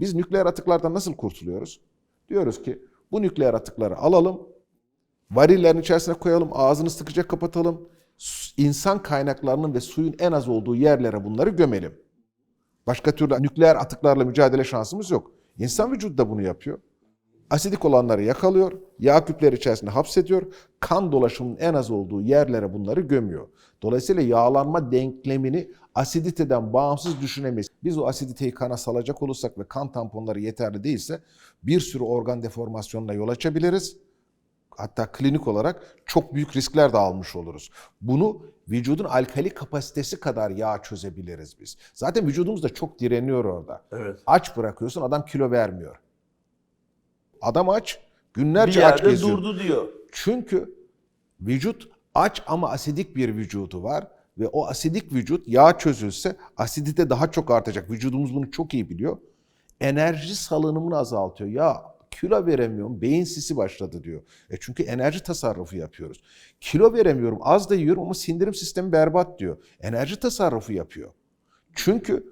Biz nükleer atıklardan nasıl kurtuluyoruz? Diyoruz ki bu nükleer atıkları alalım, varillerin içerisine koyalım, ağzını sıkıca kapatalım. İnsan kaynaklarının ve suyun en az olduğu yerlere bunları gömelim. Başka türlü nükleer atıklarla mücadele şansımız yok. İnsan vücudu da bunu yapıyor. Asidik olanları yakalıyor, yağ küpleri içerisinde hapsediyor, kan dolaşımının en az olduğu yerlere bunları gömüyor. Dolayısıyla yağlanma denklemini asiditeden bağımsız düşünemeyiz. Biz o asiditeyi kana salacak olursak ve kan tamponları yeterli değilse bir sürü organ deformasyonuna yol açabiliriz. Hatta klinik olarak çok büyük riskler de almış oluruz. Bunu vücudun alkali kapasitesi kadar yağ çözebiliriz biz. Zaten vücudumuz da çok direniyor orada. Evet. Aç bırakıyorsun adam kilo vermiyor. Adam aç, Bir günlerce aç yerde geziyor. durdu diyor. Çünkü vücut aç ama asidik bir vücudu var ve o asidik vücut yağ çözülse asidite daha çok artacak. Vücudumuz bunu çok iyi biliyor. Enerji salınımını azaltıyor. Ya kilo veremiyorum, beyin sisi başladı diyor. E çünkü enerji tasarrufu yapıyoruz. Kilo veremiyorum, az da yiyorum ama sindirim sistemi berbat diyor. Enerji tasarrufu yapıyor. Çünkü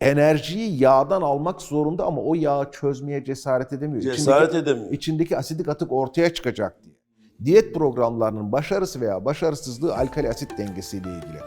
enerjiyi yağdan almak zorunda ama o yağı çözmeye cesaret edemiyor. Cesaret İçindeki- edemiyor. içindeki asidik atık ortaya çıkacak diye. Diyet programlarının başarısı veya başarısızlığı alkali asit dengesiyle ilgili.